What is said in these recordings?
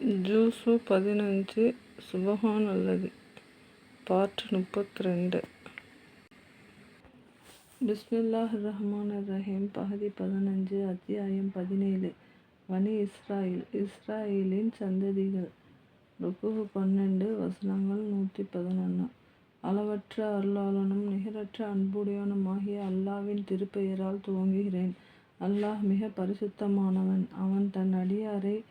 Juice பதினஞ்சு சுபஹான் அல்லது பார்ட் முப்பத்தி ரெண்டு பிஸ்மில்லாஹ் ரஹ்மான் ரஹீம் பகுதி பதினஞ்சு அத்தியாயம் பதினேழு. வனி இஸ்ராயில் இஸ்ராயிலின் சந்ததிகள். ருக்குவு பன்னெண்டு வசனங்கள் நூற்றி பதினொன்று அளவற்ற அருளாளனும் நிகரற்ற அன்புடையவனுமாகிய அல்லாவின் திருப்பெயரால் துவங்குகிறேன். அல்லாஹ் மிக பரிசுத்தமானவன். அவன் தன் அடியாரை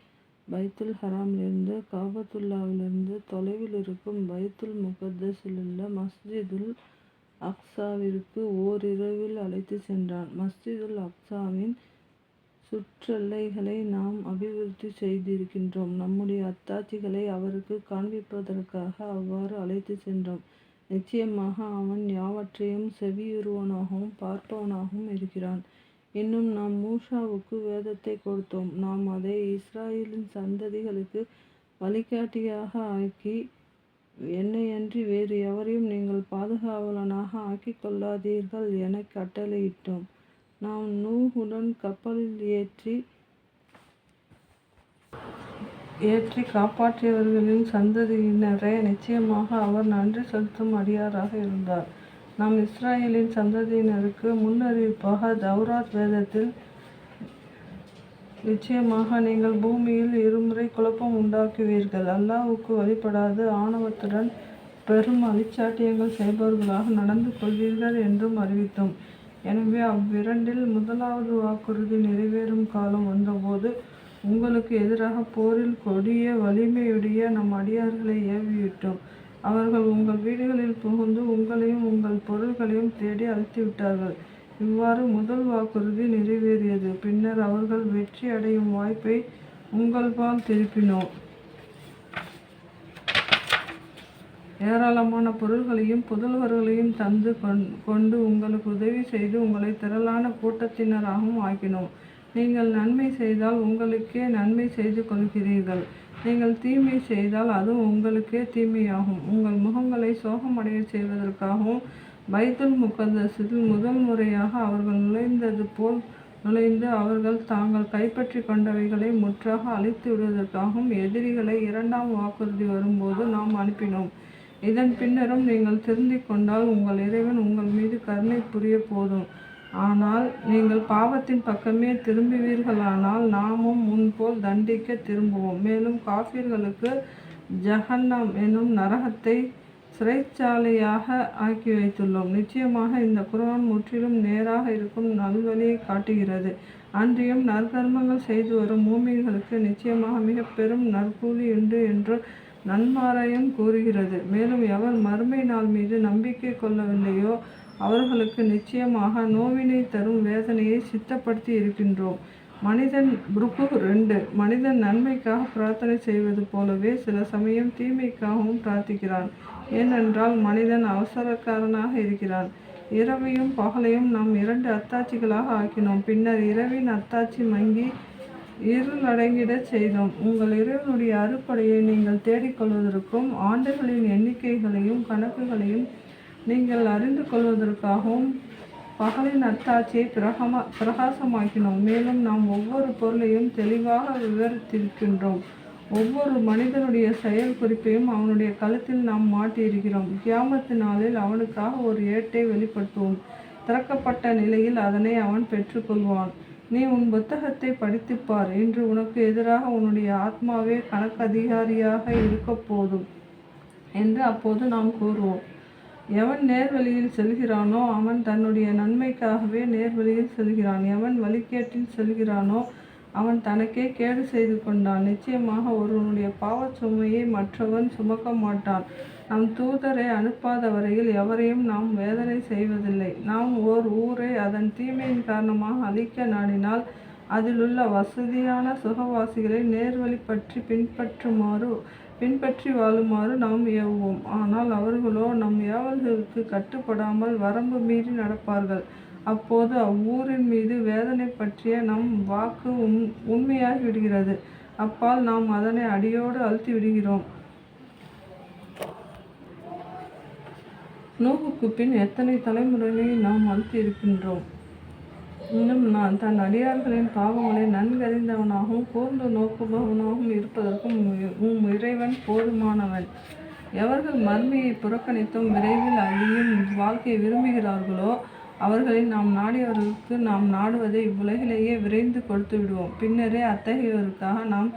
பைத்துல் ஹராமிலிருந்து காபத்துல்லாவிலிருந்து தொலைவில் இருக்கும் பைத்துல் முகத்தஸிலுள்ள மஸ்ஜிதுல் அக்ஸாவிற்கு ஓரிரவில் அழைத்து சென்றான். மஸ்ஜிதுல் அக்ஸாவின் சுற்றெல்லைகளை நாம் அபிவிருத்தி செய்திருக்கின்றோம். நம்முடைய அத்தாட்சிகளை அவருக்கு காண்பிப்பதற்காக அவ்வாறு அழைத்து சென்றோம். நிச்சயமாக அவன் யாவற்றையும் செவியுறுவனாகவும் பார்ப்பவனாகவும் இருக்கிறான். இன்னும் நாம் மூஷாவுக்கு வேதத்தை கொடுத்தோம். நாம் அதை இஸ்ராயேலின் சந்ததிகளுக்கு வழிகாட்டியாக ஆக்கி என்னையன்றி வேறு எவரையும் நீங்கள் பாதுகாவலனாக ஆக்கிக் கொள்ளாதீர்கள் என கட்டளையிட்டோம். நாம் நூகுடன் கப்பலில் ஏற்றி ஏற்றி காப்பாற்றியவர்களின் சந்ததியினரே நிச்சயமாக அவர் நன்றி செலுத்தும் அடியாராக இருந்தார். நாம் இஸ்ராயலின் சந்ததியினருக்கு முன்னறிவிப்பாக தௌராத் வேதத்தில் நிச்சயமாக நீங்கள் பூமியில் இருமுறை குழப்பம் உண்டாக்குவீர்கள். அல்லாவுக்கு வழிபடாது ஆணவத்துடன் பெரும் அழிச்சாட்டியங்கள் செய்பவர்களாக நடந்து கொள்வீர்கள் என்றும் அறிவித்தோம். எனவே அவ்விரண்டில் முதலாவது வாக்குறுதி நிறைவேறும் காலம் வந்தபோது உங்களுக்கு எதிராக போரில் கொடிய வலிமையுடைய நம் அடியார்களை ஏவிவிட்டோம். அவர்கள் உங்கள் வீடுகளில் புகுந்து உங்களையும் உங்கள் பொருள்களையும் தேடி அழித்துவிட்டார்கள். இவ்வாறு முதல் வாக்குறுதி நிறைவேறியது. பின்னர் அவர்கள் வெற்றி அடையும் வாய்ப்பை உங்கள்பால் திருப்பினோம் ஏராளமான பொருள்களையும் புதல்வர்களையும் தந்து கொண்டு உங்களுக்கு உதவி செய்து உங்களை திரளான கூட்டத்தினராகவும் ஆக்கினோம். நீங்கள் நன்மை செய்தால் உங்களுக்கே நன்மை செய்து கொள்கிறீர்கள். நீங்கள் தீமை செய்தால் அதுவும் உங்களுக்கே தீமையாகும். உங்கள் முகங்களை சோகமடைய செய்வதற்காகவும் பைத்துல் முகந்தஸில் முதல் முறையாக அவர்கள் நுழைந்தது போல் நுழைந்து அவர்கள் தாங்கள் கைப்பற்றி கொண்டவைகளை முற்றாக அழித்து விடுவதற்காகவும் எதிரிகளை இரண்டாம் வாக்குறுதி வரும்போது நாம் அனுப்பினோம். இதன் பின்னரும் நீங்கள் திருந்திக் கொண்டால் உங்கள் இறைவன் உங்கள் மீது கருணை புரிய போதும். ஆனால் நீங்கள் பாவத்தின் பக்கமே திரும்புவீர்களானால் நாமும் முன்போல் தண்டிக்க திரும்புவோம். மேலும் காஃபிர்களுக்கு ஜஹன்னம் எனும் நரகத்தை சிறைச்சாலையாக ஆக்கி வைத்துள்ளோம். நிச்சயமாக இந்த குரான் முற்றிலும் நேராக இருக்கும் நல்வழியை காட்டுகிறது. அன்றியும் நற்கர்மங்கள் செய்து வரும் மூமின்களுக்கு நிச்சயமாக மிக பெரும் நற்கூலி உண்டு என்று நன்மாராயம் கூறுகிறது. மேலும் எவர் மறுமை நாள் மீது நம்பிக்கை கொள்ளவில்லையோ அவர்களுக்கு நிச்சயமாக நோவினை தரும் வேதனையை சித்தப்படுத்தி இருக்கின்றோம். மனிதன் புருக்கு ரெண்டு. மனிதன் நன்மைக்காக பிரார்த்தனை செய்வது போலவே சில சமயம் தீமைக்காகவும் பிரார்த்திக்கிறான். ஏனென்றால் மனிதன் அவசரக்காரனாக இருக்கிறான். இரவையும் பகலையும் நாம் இரண்டு அத்தாட்சிகளாக ஆக்கினோம். பின்னர் இரவின் அத்தாட்சி மங்கி இருளடங்கிடச் செய்தோம். உங்கள் இறைவனுடைய அறுப்படையை நீங்கள் தேடிக்கொள்வதற்கும் ஆண்டுகளின் எண்ணிக்கைகளையும் கணக்குகளையும் நீங்கள் அறிந்து கொள்வதற்காகவும் பகலின் அத்தாட்சியை பிரகமா பிரகாசமாக்கினோம். மேலும் நாம் ஒவ்வொரு பொருளையும் தெளிவாக விவரித்திருக்கின்றோம். ஒவ்வொரு மனிதனுடைய செயல் குறிப்பையும் அவனுடைய கழுத்தில் நாம் மாட்டியிருக்கிறோம். கியாமத்து நாளில் அவனுக்காக ஒரு ஏட்டை வெளிப்படுத்துவோம். திறக்கப்பட்ட நிலையில் அதனை அவன் பெற்றுக்கொள்வான். நீ உன் புத்தகத்தை படித்துப்பார் இன்று உனக்கு எதிராக உன்னுடைய ஆத்மாவே கணக்கதிகாரியாக இருக்க போதும் என்று அப்போது நாம் கூறுவோம். எவன் நேர்வழியில் செல்கிறானோ அவன் தன்னுடைய நன்மைக்காகவே நேர்வழியில் செல்கிறான். எவன் வழிகேட்டில் செல்கிறானோ அவன் தனக்கே கேடு செய்து கொண்டான். நிச்சயமாக ஒருவனுடைய பாவச் சுமையை மற்றவன் சுமக்க மாட்டான். நம் தூதரை அனுப்பாத வரையில் எவரையும் நாம் வேதனை செய்வதில்லை. நாம் ஓர் ஊரை அதன் தீமையின் காரணமாக அழிக்க நாடினால் அதிலுள்ள வசதியான சுகவாசிகளை நேர்வழி பற்றி பின்பற்றுமாறு பின்பற்றி வாழுமாறு நாம் ஏவுவோம். ஆனால் அவர்களோ நம் ஏவல்களுக்கு கட்டுப்படாமல் வரம்பு மீறி நடப்பார்கள். அப்போது அவ்வூரின் மீது வேதனை பற்றிய நம் வாக்கு உண் உண்மையாகி விடுகிறது. அப்பால் நாம் அதனை அடியோடு அழுத்தி விடுகிறோம். நோவுக்கு பின் எத்தனை தலைமுறையை நாம் அழுத்தி இருக்கின்றோம்? இன்னும் நான் தன் அடியார்களின் பாவங்களை நன்கறிந்தவனாகவும் கூர்ந்து நோக்குபவனாகவும் இருப்பதற்கும் உம் இறைவன் போதுமானவன். எவர்கள் மர்மையை புறக்கணித்தும் விரைவில் அழியும் வாழ்க்கையை விரும்புகிறார்களோ அவர்களை நாம் நாடியவர்களுக்கு நாம் நாடுவதை இவ்வுலகிலேயே விரைந்து கொடுத்து விடுவோம். பின்னரே அத்தகையோருக்காக நாம்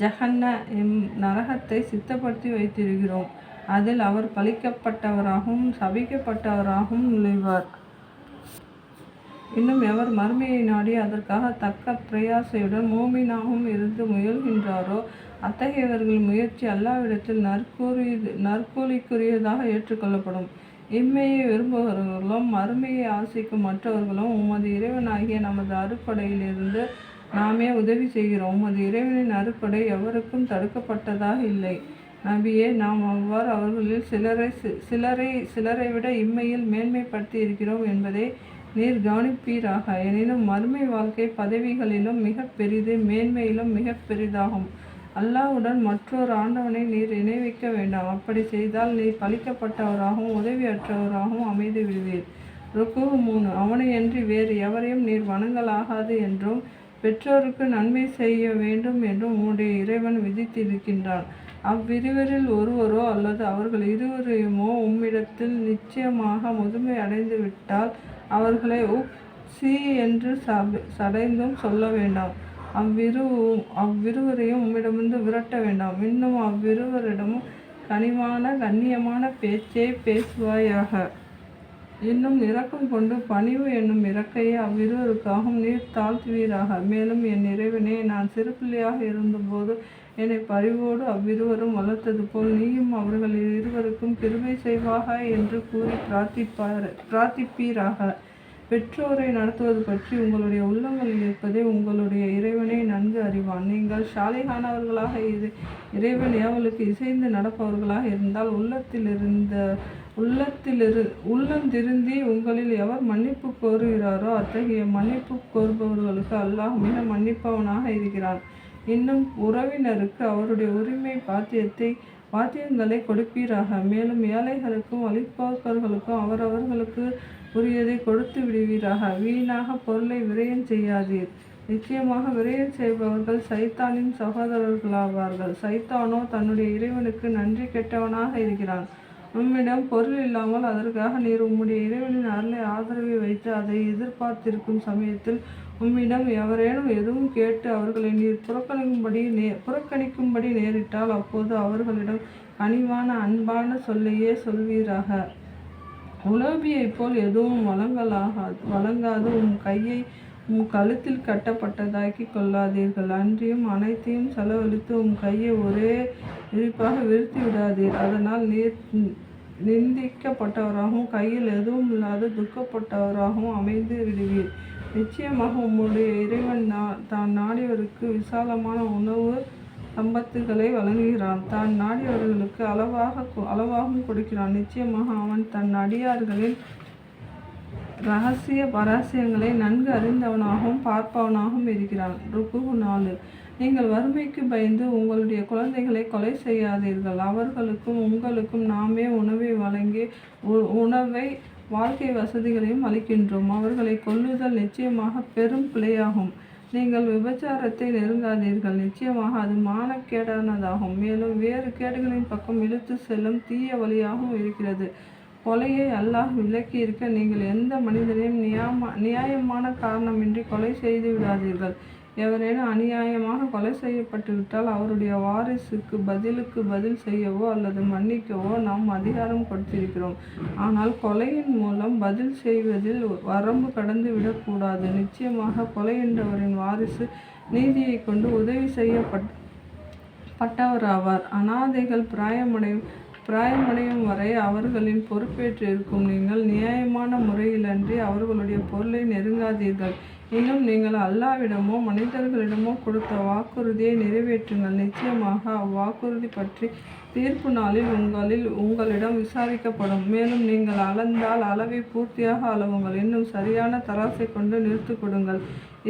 ஜஹன்ன எம் நரகத்தை சித்தப்படுத்தி வைத்திருக்கிறோம். அதில் அவர் பழிக்கப்பட்டவராகவும் சபிக்கப்பட்டவராகவும் நுழைவார். இன்னும் எவர் மறுமையை நாடி அதற்காக தக்க பிரயாசையுடன் மோமினாகவும் இருந்து முயல்கின்றாரோ அத்தகையவர்கள் முயற்சி அல்லாவிடத்தில் நற்கூறியது நற்கூலிக்குரியதாக ஏற்றுக்கொள்ளப்படும். இம்மையை விரும்புகிறவர்களும் மறுமையை ஆசைக்கும் மற்றவர்களும் உமது இறைவனாகிய நமது அறுப்படையிலிருந்து நாமே உதவி செய்கிறோம். உமது இறைவனின் அறுப்படை எவருக்கும் தடுக்கப்பட்டதாக இல்லை. நபியே நாம் அவ்வாறு அவர்களில் சிலரை சி- சிலரை சிலரை விட இம்மையில் மேன்மைப்படுத்தி இருக்கிறோம் என்பதை நீர் கவனிப்பீராக. எனினும் மறுமை வாழ்க்கை பதவிகளிலும் மிக பெரிது மேன்மையிலும் மிக பெரிதாகும். அல்லாஹ்வுடன் மற்றொரு ஆண்டவனை நீர் இணைவிக்க வேண்டாம். அப்படி செய்தால் நீர் பழிக்கப்பட்டவராகவும் உதவியற்றவராகவும் அமைந்து விடுவீர் ருக்கு மூணு. அவனையன்றி வேறு எவரையும் நீர் வணங்கலாகாது என்றும் பெற்றோருக்கு நன்மை செய்ய வேண்டும் என்றும் உன்னுடைய இறைவன் விதித்திருக்கின்றான். அவ்விருவரில் ஒருவரோ அல்லது அவர்கள் இருவரையுமோ உம்மிடத்தில் நிச்சயமாக முதுமை அடைந்து விட்டால் அவர்களை உப் சி என்று சடைந்தும் சொல்ல வேண்டாம். அவ்விரு அவ்விருவரையும் உம்மிடமிருந்து விரட்ட வேண்டாம். இன்னும் அவ்விருவரிடமும் கனிவான கண்ணியமான பேச்சே பேசுவாயாக. இன்னும் இரக்கம் கொண்டு பணிவு என்னும் இறக்கையை அவ்விருவருக்காகவும் நீர் தாழ்த்துவீராக. மேலும் என் இறைவனே நான் சிறு பிள்ளையாக இருந்தபோது என்னை பரிவோடு அவ்விருவரும் வளர்த்தது போல் நீயும் அவர்கள் இருவருக்கும் கிருபை செய்வாக என்று கூறி பிரார்த்திப்பார் பிரார்த்திப்பீராக. பெற்றோரை நடத்துவது பற்றி உங்களுடைய உள்ளங்களில் இருப்பதை உங்களுடைய இறைவனை நன்கு அறிவான். நீங்கள் சாலைகானவர்களாக இரு இறைவன் ஏவலுக்கு இசைந்து நடப்பவர்களாக இருந்தால் உள்ளத்தில் இருந்த உள்ளத்திலிரு உள்ளந்திருந்தி உங்களில் எவர் மன்னிப்பு கோருகிறாரோ அத்தகைய மன்னிப்பு கோருபவர்களுக்கு அல்லாஹ் மிக மன்னிப்பவனாக இருக்கிறான். இன்னும் உறவினருக்கு அவருடைய உரிமை பாத்தியத்தை பாத்தியங்களை கொடுப்பீராக. மேலும் ஏழைகளுக்கும் வழிபோக்கர்களுக்கும் அவரவர்களுக்கு உரியதை கொடுத்து விடுவீராக. வீணாக பொருளை விரயம் செய்யாதீர். நிச்சயமாக விரயம் செய்பவர்கள் சைத்தானின் சகோதரர்களாவார்கள். சைத்தானோ தன்னுடைய இறைவனுக்கு நன்றி கெட்டவனாக இருக்கிறான். உம்மிடம் பொருள் இல்லாமல் அதற்காக நீர் உம்முடைய இறைவனின் அருளை ஆதரவை வைத்து அதை எதிர்பார்த்திருக்கும் சமயத்தில் உம்மிடம் எவரேனும் எதுவும் கேட்டு அவர்களை நீர் புறக்கணிக்கும்படி நே புறக்கணிக்கும்படி நேரிட்டால் அப்போது அவர்களிடம் கனிவான அன்பான சொல்லையே சொல்வீராக. உலோபியைப் போல் எதுவும் வழங்கலாகாது வழங்காது. உம் கையை உன் கழுத்தில் கட்டப்பட்டதாக்கி கொள்ளாதீர்கள். அன்றியும் அனைத்தையும் செலவழித்து உம் கையை ஒரே விரிப்பாக விரித்து விடாதீர். அதனால் நீர் நிந்திக்கப்பட்டவராகவும் கையில் எதுவும் இல்லாத துக்கப்பட்டவராகவும் அமைந்து விடுவீர். நிச்சயமாக உம்முடைய இறைவன் நான் தான் நாடியவருக்கு விசாலமான உணவு சம்பத்துகளை வழங்குகிறான் தான் நாடியவர்களுக்கு அளவாக அளவாகவும் கொடுக்கிறான். நிச்சயமாக அவன் தன் அடியார்களின் ரகசிய பராசியங்களை நன்கு அறிந்தவனாகவும் பார்ப்பவனாகவும் இருக்கிறான். ருக்கு நாலு. நீங்கள் வறுமைக்கு பயந்து உங்களுடைய குழந்தைகளை கொலை செய்யாதீர்கள். அவர்களுக்கும் உங்களுக்கும் நாமே உணவை வழங்கி உ- உணவை வாழ்க்கை வசதிகளையும் அளிக்கின்றோம். அவர்களை கொல்லுதல் நிச்சயமாக பெரும் பிழையாகும். நீங்கள் விபச்சாரத்தை நெருங்காதீர்கள். நிச்சயமாக அது மானக்கேடானதாகும். மேலும் வேறு கேடுகளின் பக்கம் இழுத்து செல்லும் தீய வழியாகவும் இருக்கிறது. கொலையை அல்லாஹ் விலக்கி இருக்க நீங்கள் எந்த மனிதனையும் நியாமா நியாயமான காரணமின்றி கொலை செய்து விடாதீர்கள். எவரேனும் அநியாயமாக கொலை செய்யப்பட்டு விட்டால் அவருடைய வாரிசுக்கு பதிலுக்கு பதில் செய்யவோ அல்லது மன்னிக்கவோ நாம் அதிகாரம் கொடுத்திருக்கிறோம். ஆனால் கொலையின் மூலம் பதில் செய்வதில் வரம்பு கடந்து விடக்கூடாது. நிச்சயமாக கொலை என்றவரின் வாரிசு நீதியை கொண்டு உதவி செய்யப்பட் பட்டவராவார். அனாதைகள் பிராயமடையும் பிராயமடையும் வரை அவர்களின் பொறுப்பேற்று இருக்கும் நீங்கள் நியாயமான முறையிலன்றி அவர்களுடைய பொருளை நெருங்காதீர்கள். இன்னும் நீங்கள் அல்லாவிடமோ மனிதர்களிடமோ கொடுத்த வாக்குறுதியை நிறைவேற்றுங்கள். நிச்சயமாக அவ்வாக்குறுதி பற்றி தீர்ப்பு நாளில் உங்களில் உங்களிடம் விசாரிக்கப்படும். மேலும் நீங்கள் அளந்தால் அளவை பூர்த்தியாக அளவுங்கள். இன்னும் சரியான தராசை கொண்டு நிறுத்து கொடுங்கள்.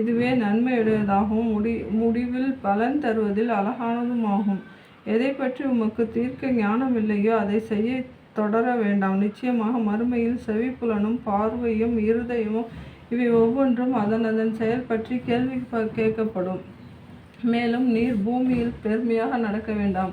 இதுவே நன்மையுடையதாகவும் முடி முடிவில் பலன் தருவதில் அழகானதுமாகும். எதை பற்றி உமக்கு தீர்க்க ஞானம் இல்லையோ அதை செய்ய தொடர வேண்டாம். நிச்சயமாக மறுமையில் செவிப்புலனும் பார்வையும் இருதயமும் இவை ஒவ்வொன்றும் அதன் அதன் செயல் பற்றி கேள்வி ப- கேட்கப்படும். மேலும் நீர் பூமியில் பெருமையாக நடக்க வேண்டாம்.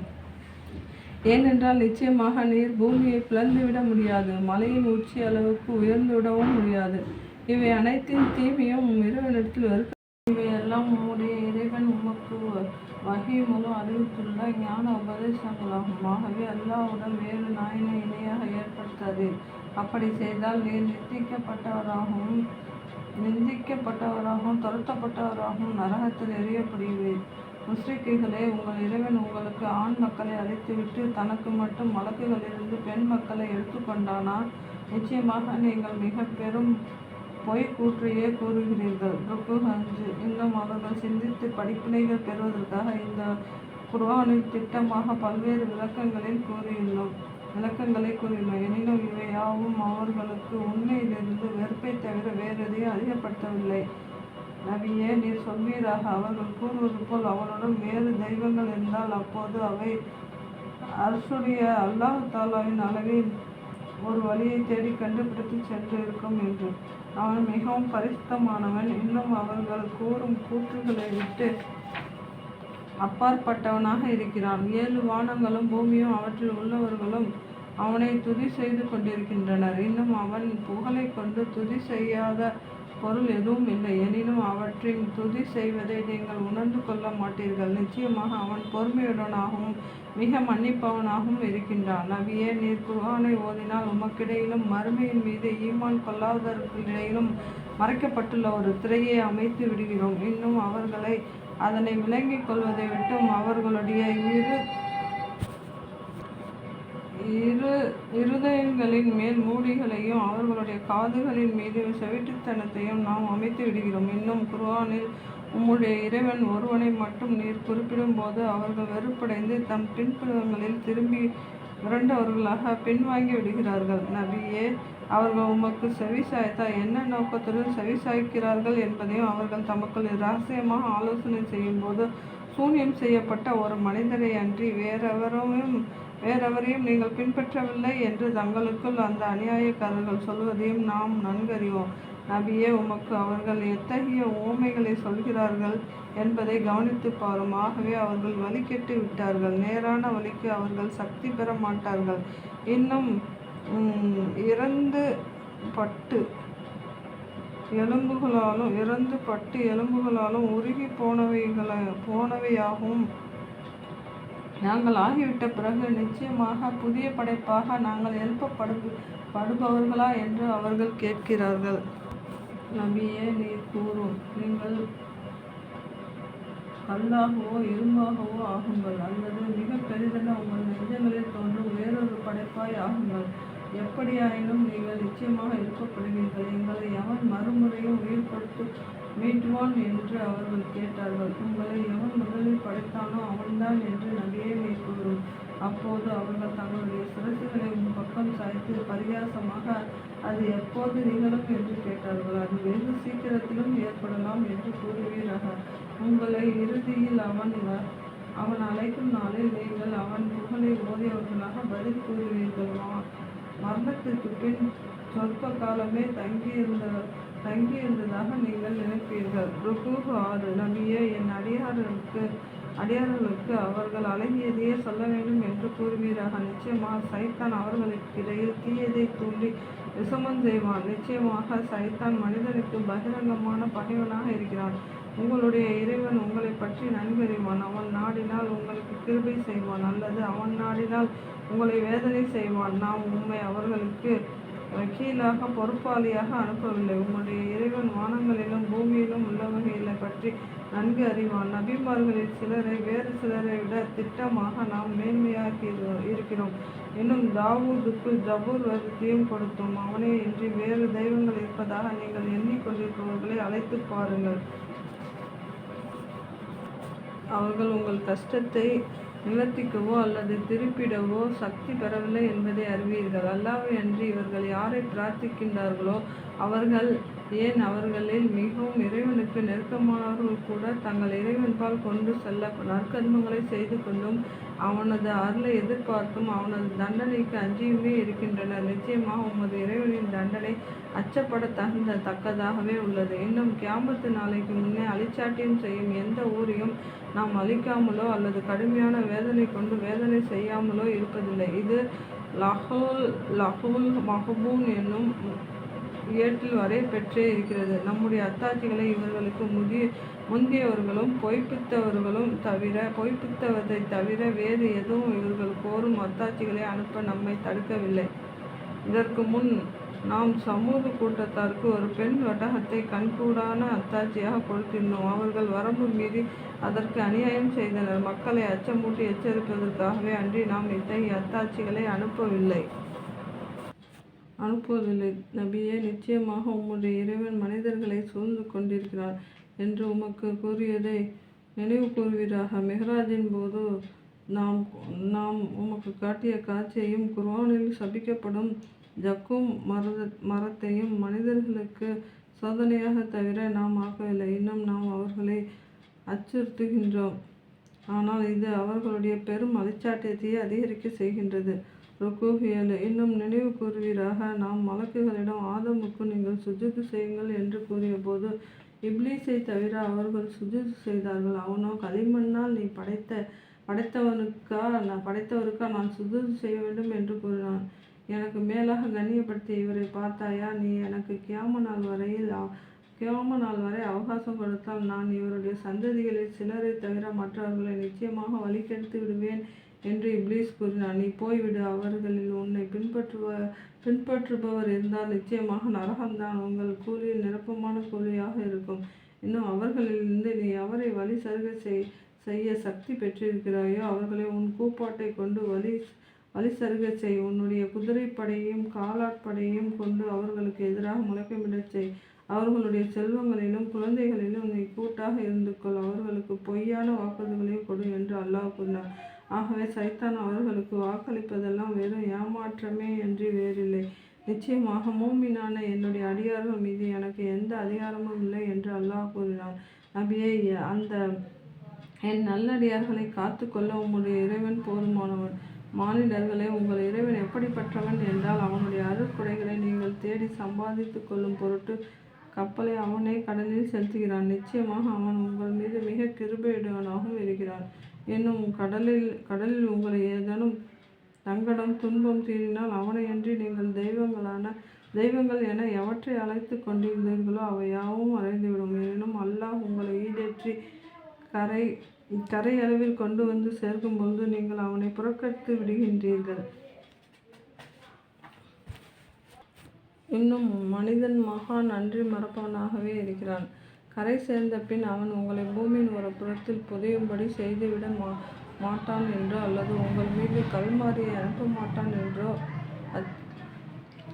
ஏனென்றால் நிச்சயமாக நீர் பூமியை பிளந்துவிட முடியாது. மலையின் உச்சி அளவுக்கு உயர்ந்துவிடவும் முடியாது. இவை அனைத்தின் தீமையும் இரவு நேரத்தில் வெறுக்க இவையெல்லாம் உம்முடைய வகை மூலம் அறிவித்துள்ள ஞான உபதேசங்களாகும். ஆகவே அல்லாவுடன் வேறு நாயினை இணையாக ஏற்படுத்தாது. அப்படி செய்தால் நீர் நிந்திக்கப்பட்டவராகவும் நிந்திக்கப்பட்டவராகவும் துரத்தப்பட்டவராகவும் நரகத்தில் எறியப்படுவீர். முஸ்ரிக்கைகளே உங்கள் இறைவன் உங்களுக்கு ஆண் மக்களை அழைத்துவிட்டு தனக்கு மட்டும் வழக்குகளிலிருந்து பெண் மக்களை எடுத்துக்கொண்டானால் நிச்சயமாக நீங்கள் மிக பெரும் பொய் கூற்றையே கூறுகிறீர்கள். ருக்கு அஞ்சு இன்னும் அவர்கள் சிந்தித்து படிப்பினைகள் பெறுவதற்காக இந்த குர்ஆனில் திட்டமாக பல்வேறு விளக்கங்களில் கூறியுள்ளோம். விளக்கங்களை கூறியுள்ளோம். எனினும் இவை யாவும் அவர்களுக்கு உண்மையிலிருந்து வெறுப்பை தவிர வேறு எதையும் அதிகப்படுத்தவில்லை. நபியே நீர் சொல்வீராக. அவர்கள் கூறுவது போல் அவனுடன் வேறு தெய்வங்கள் இருந்தால் அப்போது அவை அரசுடைய அல்லாஹ் தாலாவின் அளவில் ஒரு வழியை தேடி கண்டுபிடித்து சென்று இருக்கும் என்று. அவன் மிகவும் பரிசுத்தமானவன். இன்னும் அவர்கள் கூறும் கூற்றுகளை விட்டு அப்பாற்பட்டவனாக இருக்கிறான். ஏழு வானங்களும் பூமியும் அவற்றில் உள்ளவர்களும் அவனை துதி செய்து கொண்டிருக்கின்றனர். இன்னும் அவன் புகழை கொண்டு துதி செய்யாத பொருள் எதுவும் இல்லை. எனினும் அவற்றின் துதி செய்வதை நீங்கள் உணர்ந்து கொள்ள மாட்டீர்கள். நிச்சயமாக அவன் பொறுமையுடனாகவும் மிக மன்னிப்பவனாகவும் இருக்கின்றான். நபியே நீர் குர்ஆனை ஓதினால் உமக்கிடையிலும் மறுமையின் மீது ஈமான் கொள்ளாதவர்களிடையிலும் மறைக்கப்பட்டுள்ள ஒரு திரையை அமைத்து விடுகிறோம். இன்னும் அவர்களை அதனை விளங்கிக் கொள்வதை விட்டும் அவர்களுடைய இரு இரு இருதயங்களின் மேல் மூடிகளையும் அவர்களுடைய காதுகளின் மீது செவிட்டுத்தனத்தையும் நாம் அமைத்து விடுகிறோம். இன்னும் குர்ஆனில் உம்முடைய இறைவன் ஒருவனை மட்டும் நீர் குறிப்பிடும்போது அவர்கள் வெறுப்படைந்து தம் பின்புலங்களில் திரும்பி விரண்டவர்களாக பின்வாங்கி விடுகிறார்கள். நபியே அவர்கள் உமக்கு செவி சாய்த்தா என்ன நோக்கத்துடன் செவி சாய்க்கிறார்கள் என்பதையும் அவர்கள் தமக்குள் ரகசியமாக ஆலோசனை செய்யும்போது சூன்யம் செய்யப்பட்ட ஒரு மனிதரை அன்றி வேறெவரும் வேறெவரையும் நீங்கள் பின்பற்றவில்லை என்று தங்களுக்குள் அந்த அநியாயக்காரர்கள் சொல்வதையும் நாம் நன்கறிவோம். நபியே உமக்கு அவர்கள் எத்தகைய உவமைகளை சொல்கிறார்கள் என்பதை கவனித்து பாரும். ஆகவே அவர்கள் வழி கெட்டு விட்டார்கள். நேரான வழிக்கு அவர்கள் சக்தி பெற மாட்டார்கள். இன்னும் உம், இறந்து பட்டு எலும்புகளாலும் இறந்து பட்டு எலும்புகளாலும் உருகி போனவைகளை போனவையாகவும் நாங்கள் ஆகிவிட்ட பிறகு நிச்சயமாக புதிய படைப்பாக நாங்கள் எழுப்பப்படு படுபவர்களா என்று அவர்கள் கேட்கிறார்கள். நபியே நீர் கூறும். நீங்கள் கல்லாகவோ இரும்பாகவோ ஆகுங்கள். அல்லது மிக பெரிதென உங்கள் நெஞ்சங்களில் தோன்றும் வேறொரு படைப்பாய் ஆகுங்கள். எப்படியாயினும் நீங்கள் நிச்சயமாக எழுப்பப்படுவீர்கள். எங்களை எவன் மறுமுறையும் உயிர்படுத்தும் மீட்டுவான் என்று அவர்கள் கேட்டார்கள். உங்களை எவன் முதலில் படைத்தானோ அவன்தான் என்று நபியே மேற்கொள்கிறோம் அப்போது அவர்கள் தங்களுடைய சிரசுகளை உன் பக்கம் சாய்த்து பரியாசமாக அது எப்போது நிகழும்? என்று கேட்டார்கள். அது வெகு சீக்கிரத்திலும் ஏற்படலாம் என்று கூறுவீராக. உங்களை இறுதியில் அவன் அவன் அழைக்கும் நாளில் நீங்கள் அவன் புகழை ஓதியவர்களாக பதில் கூறுவீர்கள். மரணத்திற்கு பின் சொற்ப காலமே தங்கியிருந்த தங்கியிருந்ததாக நீங்கள் நினைப்பீர்கள். ருக்கு ஆறு நபியே என் அடியார்களுக்கு அடியார்களுக்கு அவர்கள் அழகியதையே சொல்ல வேண்டும் என்று கூறுவீராக. நிச்சயமாக சைத்தான் அவர்களுக்கிடையில் தீயதை தூண்டி விஷமம் செய்வான். நிச்சயமாக சைத்தான் மனிதனுக்கு பகிரங்கமான பகைவனாக இருக்கிறான். உங்களுடைய இறைவன் உங்களை பற்றி நன்கறிவான் அவன் நாடினால் உங்களுக்கு கிருபை செய்வான். அல்லது அவன் நாடினால் உங்களை வேதனை செய்வான். நாம் உண்மை அவர்களுக்கு வக்கீலாக பொறுப்பாளியாக அனுப்பவில்லை. உம்முடைய இறைவன் வானங்களிலும் பூமியிலும் உள்ளவகைகளை பற்றி நன்கு அறிவான். நபிமார்களில் சிலரை வேறு சிலரை விட திட்டமாக நாம் மேன்மையாக்கி இரு- இருக்கிறோம். இன்னும் தாவூதுக்கு ஜபூர் வருத்தியும் கொடுத்தோம். அவனே இன்றி வேறு தெய்வங்கள் இருப்பதாக நீங்கள் எண்ணிக்கொண்டிருப்பவர்களை அழைத்து பாருங்கள். அவர்கள் உங்கள் கஷ்டத்தை நிவர்த்திக்கவோ அல்லது திருப்பிடவோ சக்தி பெறவில்லை என்பதை அறிவீர்கள். அல்லாவை அன்றி இவர்கள் யாரை பிரார்த்திக்கின்றார்களோ அவர்கள் ஏன் அவர்களில் மிகவும் இறைவனுக்கு நெருக்கமானவர்கள் கூட தங்கள் இறைவன்பால் கொண்டு செல்ல நற்கர்மங்களை செய்து கொண்டும் அவனது அருளை எதிர்பார்த்தும் அவனது தண்டனைக்கு அஞ்சியுமே இருக்கின்றனர். நிச்சயமாக உமது இறைவனின் தண்டனை அச்சப்பட தகுந்த தக்கதாகவே உள்ளது. இன்னும் கியாமத்து நாளைக்கு முன்னே அழிச்சாட்டியம் செய்யும் எந்த ஊரையும் நாம் அழிக்காமலோ அல்லது கடுமையான வேதனை கொண்டு வேதனை செய்யாமலோ இருப்பதில்லை. இது லஹோல் லஹோல் மஹபூன் என்னும் ஏட்டில் வரை பெற்றே இருக்கிறது. நம்முடைய அத்தாட்சிகளை இவர்களுக்கு முதிய முந்தியவர்களும் பொய்ப்பித்தவர்களும் தவிர பொய்ப்பித்தவதை தவிர வேறு எதுவும் இவர்கள் கோரும் அத்தாட்சிகளை அனுப்ப நம்மை தடுக்கவில்லை. இதற்கு முன் நாம் சமூக கூட்டத்தாருக்கு ஒரு பெண் வட்டகத்தை கண்கூடான அத்தாட்சியாக கொடுத்திருந்தோம். அவர்கள் வரம்பு மீறி அதற்கு அநியாயம் செய்தனர். மக்களை அச்சமூட்டி எச்சரிப்பதற்காகவே அன்றி நாம் இத்தகைய அத்தாட்சிகளை அனுப்பவில்லை. அனுப்புவதில்லை நபியே நிச்சயமாக உம்முடைய இறைவன் மனிதர்களை சூழ்ந்து கொண்டிருக்கிறான் என்று உமக்கு கூறியதை நினைவு கூறுவீராக. மெஹராஜின் போது நாம் நாம் உமக்கு காட்டிய காட்சியையும் குர்ஆனில் சபிக்கப்படும் ஜக்கும் மரத மரத்தையும் மனிதர்களுக்கு சோதனையாக தவிர நாம் ஆக்கவில்லை. இன்னும் நாம் அவர்களை அச்சுறுத்துகின்றோம். ஆனால் இது அவர்களுடைய பெரும் அலைச்சாட்டியத்தையே அதிகரிக்க செய்கின்றது. ருக்கு இன்னும் நினைவு கூறுவீராக நாம் மலக்குகளிடம் ஆதமுக்கு நீங்கள் சுஜித்து செய்யுங்கள் என்று கூறியபோது இப்லீஸை தவிர அவர்கள் சுஜித்து செய்தார்கள். அவனோ களிமண்ணால் நீ படைத்த படைத்தவனுக்கா நான் படைத்தவருக்கா நான் சுஜித்து செய்ய வேண்டும் என்று கூறினான். எனக்கு மேலாக கண்ணியப்படுத்திய இவரை பார்த்தாயா? நீ எனக்கு கியாம நாள் வரையில் கியாம நாள் வரை அவகாசம் கொடுத்தால் நான் இவருடைய சந்ததிகளில் சிலரை தவிர மற்றவர்களை நிச்சயமாக வழிகெடுத்து விடுவேன் என்று இப்ளீஸ் கூறினான் நீ போய்விடு அவர்களில் உன்னை பின்பற்றுவ பின்பற்றுபவர் இருந்தால் நிச்சயமாக நரகம்தான். உங்கள் கூலியில் நிரப்பமான கூலியாக இருக்கும். இன்னும் அவர்களிலிருந்து நீ அவரை வழி சருகை செய் செய்ய சக்தி பெற்றிருக்கிறாயோ? அவர்களை உன் கூப்பாட்டை கொண்டு வழி வழிசருகச் செய் உன்னுடைய குதிரைப்படையையும் காலாட்படையையும் கொண்டு அவர்களுக்கு எதிராக முழக்கமிடச் செய் அவர்களுடைய செல்வங்களிலும் குழந்தைகளிலும் நீ கூட்டாக இருந்து கொள். அவர்களுக்கு பொய்யான வாக்குறுதிகளையும் கொடு என்று அல்லாஹ் கூறினார். ஆகவே சைத்தான் அவர்களுக்கு வாக்களிப்பதெல்லாம் வெறும் ஏமாற்றமே என்று வேறில்லை. நிச்சயமாக மூமினான என்னுடைய அடியார்கள் மீது எனக்கு எந்த அதிகாரமும் இல்லை என்று அல்லாஹ் கூறினான். நபியே அந்த என் நல்லடியார்களை காத்து கொள்ள உம்முடைய இறைவன் போதுமானவன் மானிடர்களே உங்கள் இறைவன் எப்படிப்பட்டவன் என்றால் அவனுடைய அருட்குடைகளை நீங்கள் தேடி சம்பாதித்து கொள்ளும் பொருட்டு கப்பலை அவனே கடலில் செலுத்துகிறான். நிச்சயமாக அவன் உங்கள் மீது மிக கிருபையுடையவனாகவும் இருக்கிறான். இன்னும் கடலில் கடலில் உங்களை ஏதேனும் தங்கடம் துன்பம் தீரினால் அவனையன்றி நீங்கள் தெய்வங்களான தெய்வங்கள் என எவற்றை அழைத்து கொண்டிருந்தீர்களோ அவை யாவும் அறைந்துவிடும் எனினும் அல்லாஹ் உங்களை ஈடேற்றி கரை கரை அளவில் கொண்டு வந்து சேர்க்கும் பொழுது நீங்கள் அவனை புறக்கணித்து விடுகின்றீர்கள். இன்னும் மனிதன் மகா நன்றி மறப்பவனாகவே இருக்கிறான். கரை சேர்ந்த பின் அவன் உங்களை பூமியின் ஒரு புறத்தில் புதையும்படி செய்துவிட மா மாட்டான் என்றோ அல்லது உங்கள் மீது கல்மாரியை அனுப்ப மாட்டான் என்றோ அச்-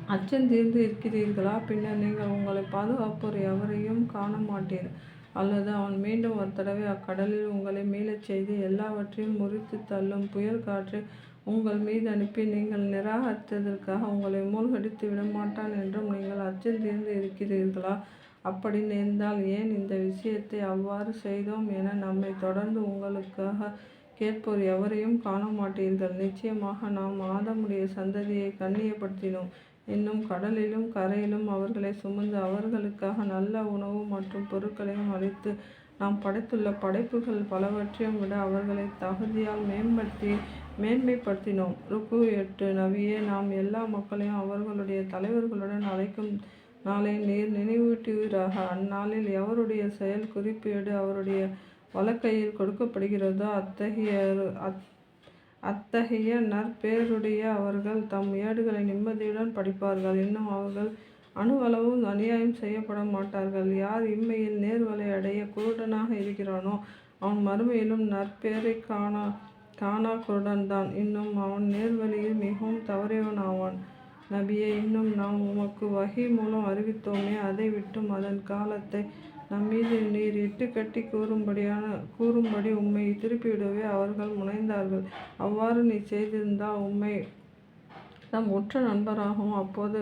அச்சம் தீர்ந்து இருக்கிறீர்களா? பின்னர் நீங்கள் உங்களை பாதுகாப்போர் எவரையும் காண மாட்டீர்கள் அல்லது அவன் மீண்டும் ஒரு தடவை அக்கடலில் உங்களை மீளச் செய்து எல்லாவற்றையும் முறித்து தள்ளும் புயல் காற்றை உங்கள் மீது அனுப்பி நீங்கள் நிராகரித்ததற்காக உங்களை மூழ்கடித்து விடமாட்டான் என்றும் நீங்கள் அச்சம் தீர்ந்து இருக்கிறீர்களா? அப்படி நேர்ந்தால் ஏன் இந்த விஷயத்தை அவ்வாறு செய்தோம் என நம்மை தொடர்ந்து உங்களுக்காக கேட்போர் எவரையும் காண மாட்டீர்கள் நிச்சயமாக நாம் ஆதமுடைய சந்ததியை கண்ணியப்படுத்தினோம். இன்னும் கடலிலும் கரையிலும் அவர்களை சுமந்து அவர்களுக்காக நல்ல உணவு மற்றும் பொருட்களையும் அளித்து நாம் படைத்துள்ள படைப்புகள் பலவற்றையும் விட அவர்களை தகுதியால் மேம்படுத்தி மேன்மைப்படுத்தினோம். ருக்கு எட்டு நவியே நாம் எல்லா மக்களையும் அவர்களுடைய தலைவர்களுடன் அழைக்கும் நாளை நீர் நினைவூட்டுவீராக. அந்நாளில் எவருடைய செயல் குறிப்பேடு அவருடைய வழக்கையில் கொடுக்கப்படுகிறதோ அத்தகைய அத் அத்தகைய நற்பேருடைய அவர்கள் தம் ஏடுகளை நிம்மதியுடன் படிப்பார்கள். இன்னும் அவர்கள் அணுவளவும் அநியாயம் செய்யப்பட மாட்டார்கள் யார் இம்மையில் நேர்வலை அடைய குருடனாக இருக்கிறானோ அவன் மறுமையிலும் நற்பேரை காணா காணா குருடன்தான் இன்னும் அவன் நேர்வழியில் மிகவும் தவறியவன் ஆவான். நபியை இன்னும் நாம் உமக்கு வகை மூலம் அறிவித்தோமே அதை விட்டும் அதன் காலத்தை நம்மீது நீர் இட்டுக்கட்டி கூறும்படியான கூறும்படி உம்மை திருப்பிவிடவே அவர்கள் முனைந்தார்கள். அவ்வாறு நீ செய்திருந்தால் உம்மை நம் உற்ற நண்பராகவும் அப்போது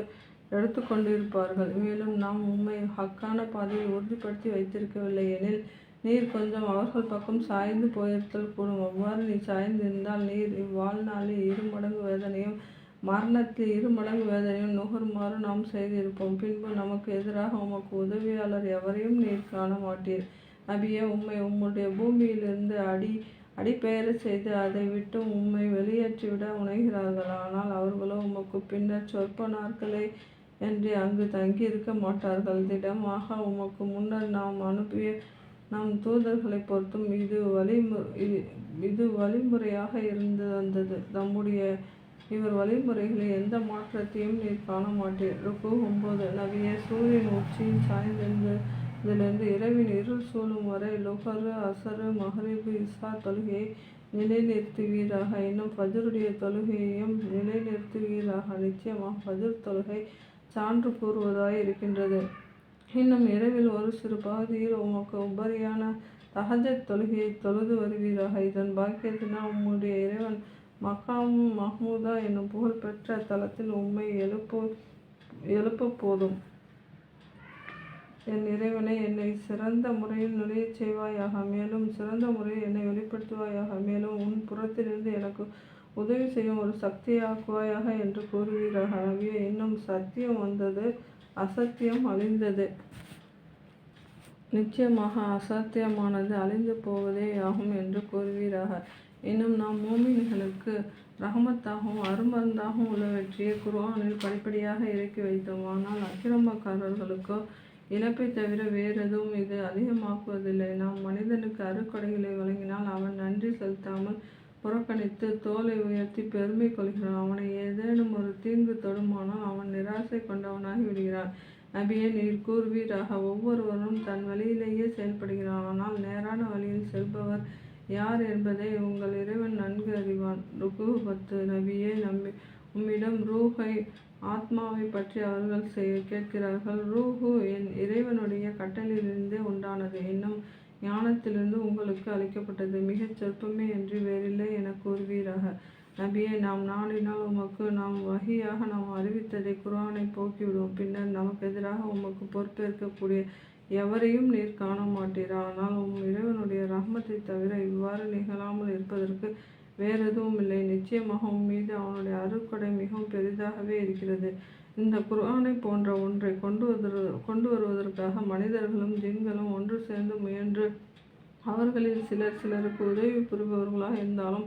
எடுத்துக்கொண்டிருப்பார்கள் மேலும் நாம் உம்மை ஹக்கான பாதையை உறுதிப்படுத்தி வைத்திருக்கவில்லை எனில் நீர் கொஞ்சம் அவர்கள் பக்கம் சாய்ந்து போயிருத்தல் கூடும். அவ்வாறு நீ சாய்ந்திருந்தால் நீர் இவ்வாழ்நாளில் இரு மடங்கு வேதனையும் மரணத்தில் இரு மடங்கு வேதனையும் நுகருமாறு நாம் செய்திருப்போம். பின்பு நமக்கு எதிராக உமக்கு உதவியாளர் எவரையும் நீர் காண மாட்டீர் நபியே உம்மை உம்முடைய பூமியிலிருந்து அடி அடிபெயர செய்து அதை விட்டு உம்மை வெளியேற்றிவிட முனைகிறார்கள் ஆனால் அவர்களோ உமக்கு பின்னர் சொற்ப நாட்களே என்று அங்கு தங்கியிருக்க மாட்டார்கள். திடமாக உமக்கு முன்னர் நாம் அனுப்பிய நம் தூதர்களை பொறுத்தும் இது வழிமு இது வழிமுறையாக இருந்து வந்தது. நம்முடைய இவர் வழிமுறைகளில் எந்த மாற்றத்தையும் நீர் காண மாட்டீர் ருக்கு ஒம்பது நவிய சூரியன் உச்சியில் சாய்ந்திருந்து இதிலிருந்து இரவின் இருள் சூழும் வரை லுகரு அசரு மஹரிபு இசா தொழுகையை நிலைநிறுத்துவீராக. இன்னும் ஃபஜருடைய தொழுகையையும் நிலைநிறுத்துவீராக. நிச்சயமாக ஃபஜர் தொழுகை சான்று கூறுவதாய் இருக்கின்றது. இன்னும் இரவில் ஒரு சிறு பகுதியில் உமக்கு உபரியான தஹஜத் தொழுகையை தொழுது வருவீராக. இதன் பாக்கியத்தினால் உம்முடைய இறைவன் மகாம் மஹ்மூதா என்னும் புகழ்பெற்ற தலத்தில் உண்மை எழுப்பு எழுப்ப போதும். என் இறைவனை என்னை சிறந்த முறையில் நுழையச் செய்வாயாக மேலும் சிறந்த முறையில் என்னை வெளிப்படுத்துவாயாக மேலும் உன் புறத்திலிருந்து எனக்கு உதவி செய்யும் ஒரு சக்தியாக்குவாயாக என்று கூறுவீராக. நபியே இன்னும் சத்தியம் வந்தது அசத்தியம் அழிந்தது. நிச்சயமாக அசத்தியமானது அழிந்து போவதே ஆகும் என்று கூறுவீராக. இன்னும் நாம் மோமின்களுக்கு ரஹமத்தாகவும் அருமருந்தாகவும் உள்ளவற்றையே குர்ஆனில் படிப்படியாக இறக்கி வைத்தோம். ஆனால் அக்கிரமக்காரர்களுக்கோ இழப்பை தவிர வேறெதுவும் இது அதிகமாக்குவதில்லை. நாம் மனிதனுக்கு அருக்கொடைகளை வழங்கினால் அவன் நன்றி செலுத்தாமல் புறக்கணித்து தோலை உயர்த்தி பெருமை கொள்கிறான். அவனை ஏதேனும் ஒரு தீங்கு தொடுமானால் அவன் நிராசை கொண்டவனாகி விடுகிறான் நபியே நீர் கூறுவீராக. ஒவ்வொருவரும் தன் வழியிலேயே செயல்படுகிறான். ஆனால் நேரான வழியில் செல்பவர் யார் என்பதை உங்கள் இறைவன் நன்கு அறிவான். ருக்கு பத்து நபியே நம்பி உம்மிடம் ரூஹை ஆத்மாவை பற்றி அவர்கள் செய்ய கேட்கிறார்கள். ரூஹு என் இறைவனுடைய கட்டளையிலிருந்தே உண்டானது. இன்னும் ஞானத்திலிருந்து உங்களுக்கு அளிக்கப்பட்டது. மிகச் சொற்பமே என்று வேறில்லை என கூறுவீராக. நபியை நாம் நாடினால் உமக்கு நாம் வகையாக நாம் அறிவித்ததை குரானை போக்கிவிடுவோம். பின்னர் நமக்கு எதிராக உமக்கு பொறுப்பேற்கக்கூடிய எவரையும் நீர் காண மாட்டீரா ஆனால் உம் இறைவனுடைய ரஹ்மத்தை தவிர இவ்வாறு நிகழாமல் இருப்பதற்கு வேறெதுவும் இல்லை நிச்சயமாக உன் மீது அவனுடைய அருக்கொடை மிகவும் பெரிதாகவே இருக்கிறது. இந்த குர்ஆனை போன்ற ஒன்றை கொண்டு வருவதற்கு கொண்டு வருவதற்காக மனிதர்களும் ஜின்களும் ஒன்று சேர்ந்து முயன்று அவர்களில் சிலர் சிலருக்கு உதவி புரிபவர்களாக இருந்தாலும்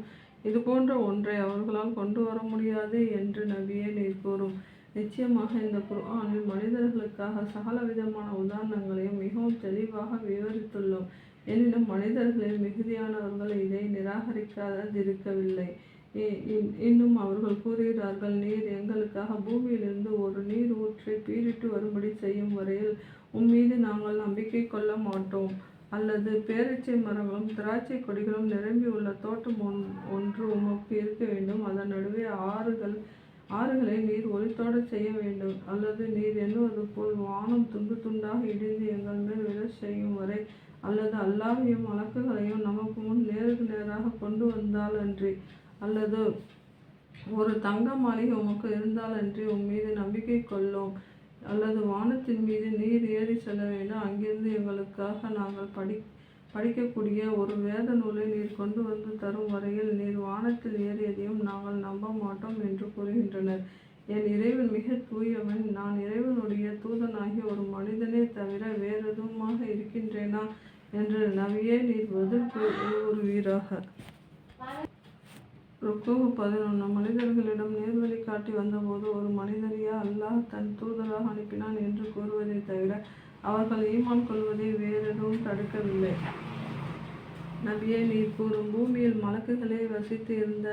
இது போன்ற ஒன்றை அவர்களால் கொண்டு வர முடியாது என்று நபியே நீர் கூறும். நிச்சயமாக இந்த குர்ஆனில் மனிதர்களுக்காக சகல விதமான உதாரணங்களையும் மிகவும் தெளிவாக விவரித்துள்ளோம். எனினும் மனிதர்களில் மிகுதியானவர்கள் இதை நிராகரிக்காதிருக்கவில்லை. இன்னும் அவர்கள் கூறுகிறார்கள் நீர் எங்களுக்காக பூமியிலிருந்து ஒரு நீர் ஊற்றை பீரிட்டு வரும்படி செய்யும் வரையில் உம்மீது நாங்கள் நம்பிக்கை கொள்ள மாட்டோம். அல்லது பேரீச்சை மரங்களும் திராட்சை கொடிகளும் நிரம்பியுள்ள தோட்டம் ஒன் ஒன்று உமக்கு இருக்க வேண்டும். அதன் நடுவே ஆறுகள் ஆறுகளை நீர் ஒளித்தோட செய்ய வேண்டும். அல்லது நீர் எண்ணுவது போல் வானம் துண்டு துண்டாக இடிந்து எங்கள் மேல் விழச் செய்யும் வரை அல்லது அல்லாஹையும் வழக்குகளையும் நமக்கு முன் நேருக்கு நேராக கொண்டு வந்தால் அன்றி அல்லது ஒரு தங்க மாளிகை உமக்கு இருந்தாலன்றி உன் மீது நம்பிக்கை கொள்ளும். அல்லது வானத்தின் மீது நீர் ஏறி செல்ல வேண்டும். அங்கிருந்து எங்களுக்காக நாங்கள் படி படிக்கக்கூடிய ஒரு வேத நூலை நீர் கொண்டு வந்து தரும் வரையில் நீர் வானத்தில் ஏறியதையும் நாங்கள் நம்ப மாட்டோம் என்று கூறுகின்றனர். என் இறைவன் மிக தூயவன். நான் இறைவனுடைய தூதனாகிய ஒரு மனிதனே தவிர வேறெதுவுமாக இருக்கின்றேனா என்று நவியே நீர் பதில் கூறுவீராக. ருக்கு பதினொன்று மனிதர்களிடம் நேர்வழி காட்டி வந்தபோது ஒரு மனிதனையா அல்லாஹ் தன் தூதராக அனுப்பினான் என்று கூறுவதை தவிர அவர்கள் ஈமான் கொள்வதை வேறெதுவும் தடுக்கவில்லை. நபியை நீர் கூறும் பூமியில் மலக்குகளே வசித்து இருந்த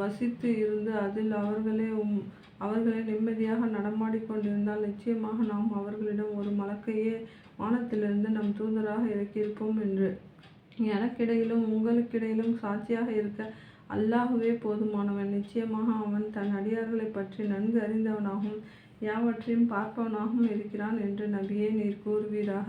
வசித்து இருந்து அதில் அவர்களே உம் அவர்களே நிம்மதியாக நடமாடிக்கொண்டிருந்தால் நிச்சயமாக நாம் அவர்களிடம் ஒரு மலக்கையே வானத்திலிருந்து நம் தூதராக இறக்கியிருப்போம் என்று. எனக்கிடையிலும் உங்களுக்கிடையிலும் சாட்சியாக இருக்க அல்லாஹுவே போதுமானவன். நிச்சயமாக அவன் தன் அடியார்களை பற்றி நன்கு அறிந்தவனாகவும் யாவற்றையும் பார்ப்பவனாகவும் இருக்கிறான் என்று நபியே நீர் கூறுவீராக.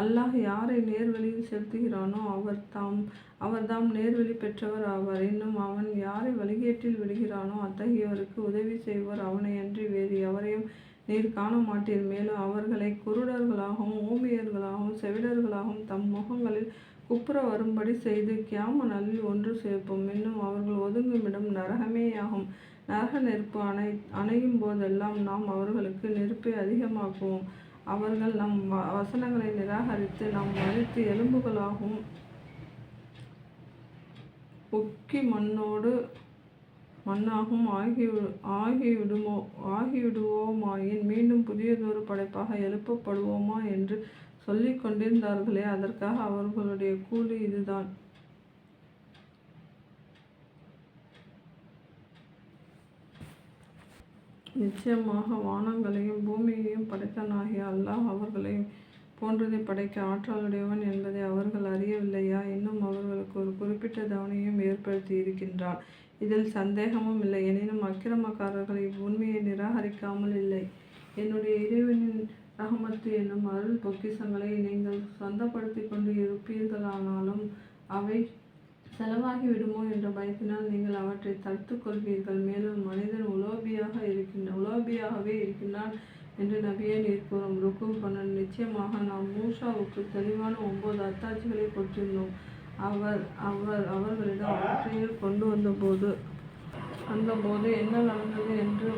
அல்லாஹ் யாரை நேர்வழியில் செலுத்துகிறானோ அவர் தாம் அவர்தாம் நேர்வழி பெற்றவர் ஆவார். இன்னும் அவன் யாரை வழிகேட்டில் விடுகிறானோ அத்தகையவருக்கு உதவி செய்வார். அவனை அன்றி வேறு எவரையும் நீர் காண மாட்டீர் மேலும் அவர்களை குருடர்களாகவும் ஊமியர்களாகவும் செவிடர்களாகவும் தம் முகங்களில் குப்புற வரும்படி செய்து கியாம நல்லில் ஒன்று சேர்ப்போம். இன்னும் அவர்கள் ஒதுங்குமிடம் நரகமேயாகும். நரக நெருப்பு அணை அணையும் போதெல்லாம் நாம் அவர்களுக்கு நெருப்பை அதிகமாக்குவோம். அவர்கள் நம் வ- வசனங்களை நிராகரித்து நாம் மறித்து எலும்புகளாகவும் உக்கி மண்ணோடு மண்ணாகவும் ஆகிவிடு ஆகிவிடுமோ ஆகிவிடுவோமாயின் மீண்டும் புதியதொரு படைப்பாக எழுப்பப்படுவோமா என்று சொல்லிக் கொண்டிருந்தார்களே அதற்காக அவர்களுடைய கூலி இதுதான். நிச்சயமாக வானங்களையும் பூமியையும் படைத்தனாகிய அல்லாஹ் அவர்களை போன்றதை படைக்க ஆற்றலுடையவன் என்பதை அவர்கள் அறியவில்லையா? இன்னும் அவர்களுக்கு ஒரு குறிப்பிட்ட தவணையும் ஏற்படுத்தி இருக்கின்றான். இதில் சந்தேகமும் இல்லை. எனினும் அக்கிரமக்காரர்கள் இவ்வுண்மையை நிராகரிக்காமல் இல்லை. என்னுடைய இறைவனின் ரகமத்து என்னும் அருள் பொக்கிஷங்களை நீங்கள் சொந்தப்படுத்தி கொண்டு இருப்பீர்களானாலும் அவை செலவாகி விடுமோ என்ற பயத்தினால் நீங்கள் அவற்றை தடுத்துக் கொள்வீர்கள். மேலும் மனிதன் உலோபியாக இருக்கின்ற உலோபியாகவே இருக்கின்றான் என்று நபியே நீர் கூறும். ருக்கு நிச்சயமாக நாம் மூஷாவுக்கு தெளிவான ஒன்பது அத்தாட்சிகளை கொண்டிருந்தோம் அவர் அவர் அவர்களிடம் அவற்றையில் கொண்டு வந்தபோது வந்தபோது என்ன நடந்தது என்று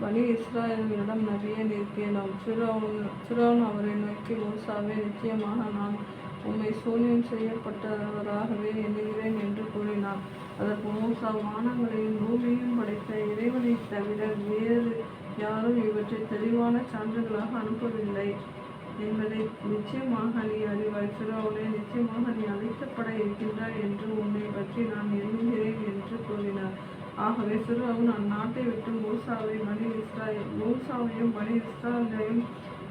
பனி இஸ்ராயல்களிடம் நபியே நிற்கிறோம் சிரோன் சிரோன் அவரை நோக்கி மூசாவே நிச்சயமாக நான் உம்மை சூரியன் செய்யப்பட்டவராகவே எண்ணுகிறேன் என்று கூறினார் அதற்கு மூசா வானங்களையும் பூமியையும் படைத்த இறைவனைத் தவிர வேறு யாரும் இவற்றை தெளிவான சான்றுகளாக அனுப்பவில்லை. என்பதை நிச்சயமாக நீ அறிவாய். சிறுவனே நிச்சயமாக நீ அழைக்கப்பட இருக்கின்றாய் என்று உன்னை பற்றி நான் எண்ணுகிறேன் என்று கூறினார். ஆகவே சிறுவன் அந்நாட்டை விட்டு மூசாவை மணி இஸ்ரா மூசாவையும் மணி இஸ்ராலையும்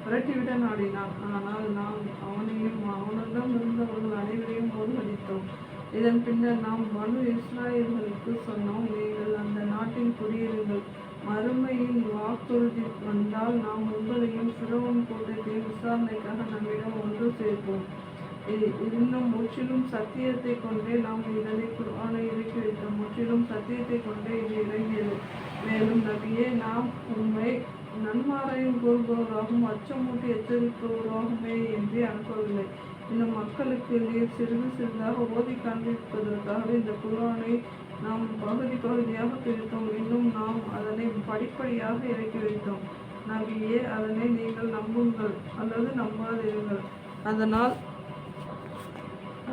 விரட்டிவிட நாடினான் ஆனால் நாம் அவனையும் அவனுடன் இருந்தவர்கள் அனைவரையும் மூழ்கடித்தோம் இதன் பின்னர் நாம் மனு இஸ்ராயல்களுக்கு சொன்னோம் நீங்கள் அந்த நாட்டில் குடியிருங்கள். மறுமையின் வாக்குறுதி வந்தால் நாம் உங்களையும் சிறுவன் கூட்டத்தை விசாரணைக்காக நம்மிடம் ஒன்று சேர்ப்போம். இன்னும் முற்றிலும் சத்தியத்தை கொண்டே நாம் இதனை குருவானை இறக்கி வைத்தோம். முற்றிலும் சத்தியத்தை கொண்டே இது இறங்கியது. மேலும் நபியே நாம் உண்மை நன்மாரையும் கூறுபவராகவும் அச்சமூட்டி எச்சரிப்பவராகவுமே என்று அனுப்பவில்லை. இந்த மக்களுக்கு நீர் சிறிது சிறிதாக ஓதி காண்பிப்பதற்காகவே இந்த குரானை நாம் பகுதி பகுதியாக பிரித்தோம் இன்னும் நாம் அதனை படிப்படியாக இறக்கி வைத்தோம். நபியே அதனை நீங்கள் நம்புங்கள் அல்லது நம்பாதிருங்கள் அதனால்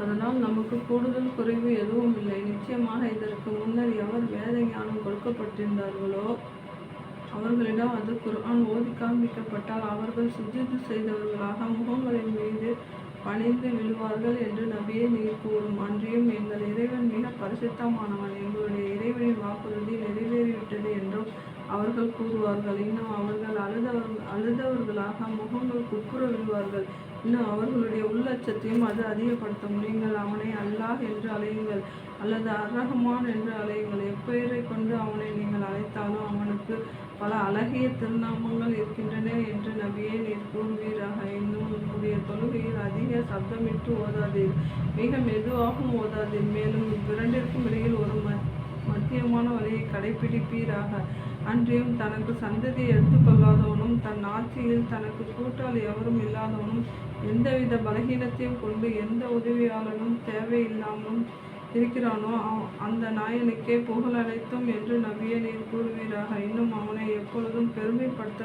அதனால் நமக்கு கூடுதல் குறைவு எதுவும் இல்லை. நிச்சயமாக இதற்கு முன்னர் எவர் வேத ஞானம் கொடுக்கப்பட்டிருந்தார்களோ அவர்களிடம் அது குர்ஆன் ஓதி காண்பிக்கப்பட்டால் அவர்கள் சுஜிது செய்தவர்களாக முகங்களின் மீது பணிந்து விழுவார்கள் என்று நபியை நீர் கூறும். அன்றியும் எங்கள் இறைவன் மிக பரிசுத்தமானவன். எங்களுடைய இறைவனின் வாக்குறுதி நிறைவேறிவிட்டது என்றும் அவர்கள் கூறுவார்கள். இன்னும் அவர்கள் அழுதவர் அழுதவர்களாக முகங்கள் குப்புற விழுவார்கள். இன்னும் அவர்களுடைய உள்ளச்சத்தையும் அது அதிகப்படுத்தும். நீங்கள் அவனை அல்லாஹ் என்று அழையுங்கள். அல்லது அரகமான் என்று அழையுங்கள். எப்பெயரை கொண்டு அவனை நீங்கள் அழைத்தாலும் அவனுக்கு பல அழகிய திருநாமங்கள் இருக்கின்றன என்று நபியே நீர் கூறுவீராக. இன்னும் உங்களுடைய தொழுகையில் அதிக சப்தமிட்டு ஓதாதீர். மிக மெதுவாகவும் ஓதாதீர். மேலும் இவ்விரண்டிற்கும் இடையில் ஒரு ம- மத்தியமான வழியை கடைபிடிப்பீராக. அன்றியும் தனக்கு சந்ததியை எடுத்துக்கொள்ளாதவனும் தன் ஆட்சியில் தனக்கு கூட்டாளி எவரும் இல்லாதவனும் எந்தவித பலகீனத்தையும் கொண்டு எந்த உதவியாளனும் தேவையில்லாமலும் இருக்கிறானோ அந்த நாயனுக்கே புகழ் என்று நபியே நீர் கூறுவீராக. இன்னும் அவனை எப்பொழுதும் பெருமைப்படுத்த